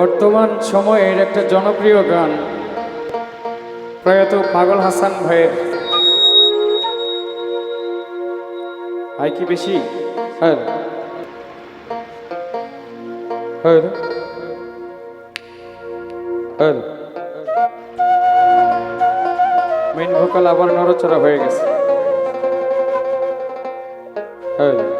বর্তমান সময়ের একটা জনপ্রিয় গান, প্রয়াত পাগল হাসান ভাইয়ের। আয় কি বেশি? হ্যাঁ। হ্যাঁ। হ্যাঁ। মেন ভোকাল আবার নড়চড়া হয়ে গেছে। হ্যাঁ।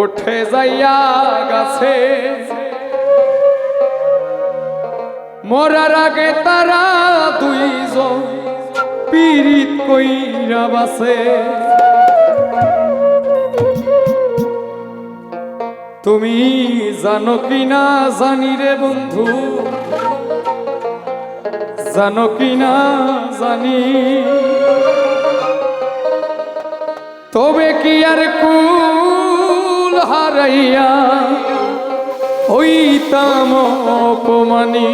ওঠে যাইয়া গাছে। মরার আগে তারা দুইজন পিরিত কইরা বাসে। তুমি জানো কি না জানি রে বন্ধু? জানো কি না জানি? তবে কি আর কুল হারাইয়া হইতাম অপমানি।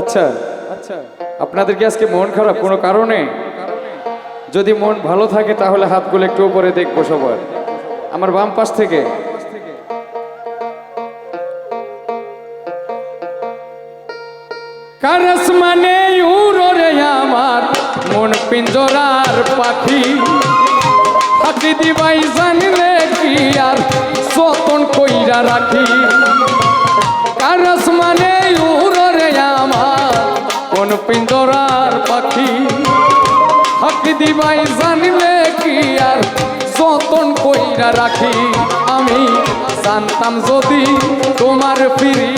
আচ্ছা আচ্ছা আপনাদের কি আজকে মন খারাপ কোনো কারণে? যদি মন ভালো থাকে তাহলে হাতগুলো একটু উপরে দেখব সবার আমার বাম পাশ থেকে। কারস মানে উড়রে আমার মন পিঞ্জরার পাখি। হাতি দিবাই জানলে কি আর যতন কইরা রাখি? কারস মানে উড়রে আমার, কোন পিঞ্জরার পাখি। হাতি দিবাই জানলে কি আর যতন কইরা রাখি? আমি জানতাম যদি তোমার ফিরি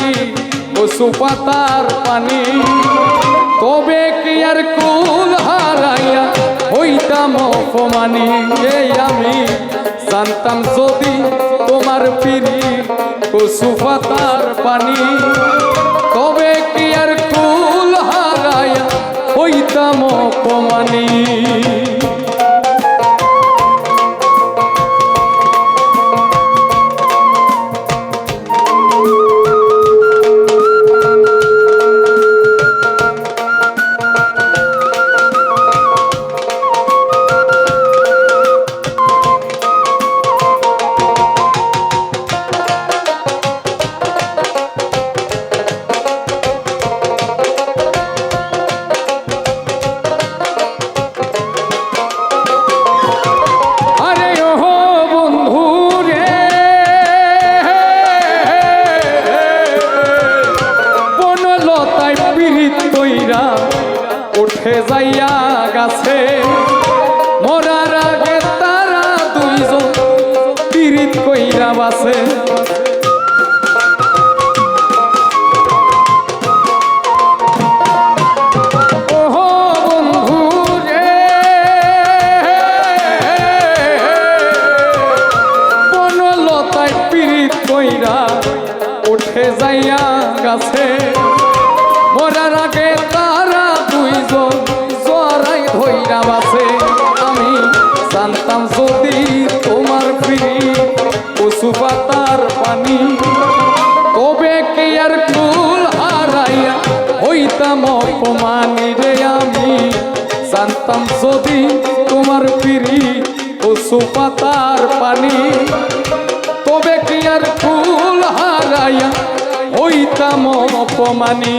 পশু পাতার পানি। তবে কি আর কুল হারাইয়া ওইটা অপমানি? এই আমি জানতাম যদি তোমার পিড়ি পশু পাতার পানি। তবে কি আর কুল হারাইয়া ওইটা অপমানি? পিরিত কইরা উঠে যাইয়া গাছে। মরার আগে তারা দুইজন জরাই বাসে আমি জানতাম যদি পশু পাতার পানি। তবে কি আর কুল হারাইয়া হইতাম অপমানি রে আমি? জানতাম যদি তোমার ফিরি পশু পাতার পানি। তবে কি আর ফুল হারাইয়া হইতাম অপমানি?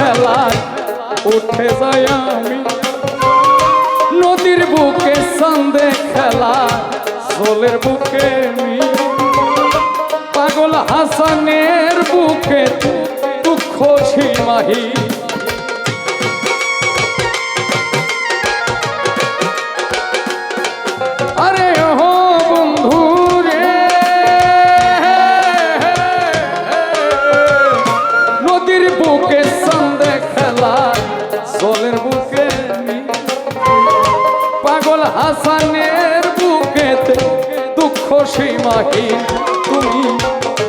খেলায় উঠে যাই আমি। নদীর বুকে সন্ধে খেলা সোলের বুকে পাগল হাসানের বুকে দুঃখ সীমাহী সীমাহীন তুমি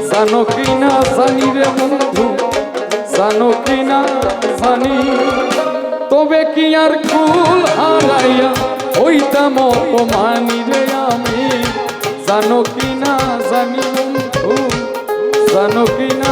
জানো কি না জানি রে বন্ধু, জানো কি না জানি। তবে কি আর কুল হারাইয়া হইতাম অপমানি রে আমি? জানো কি না জানি বন্ধু, জানো কি না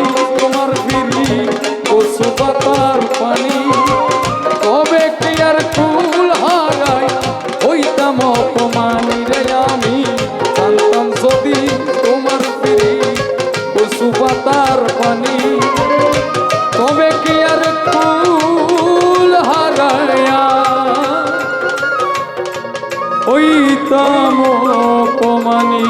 হইতাম অপমানি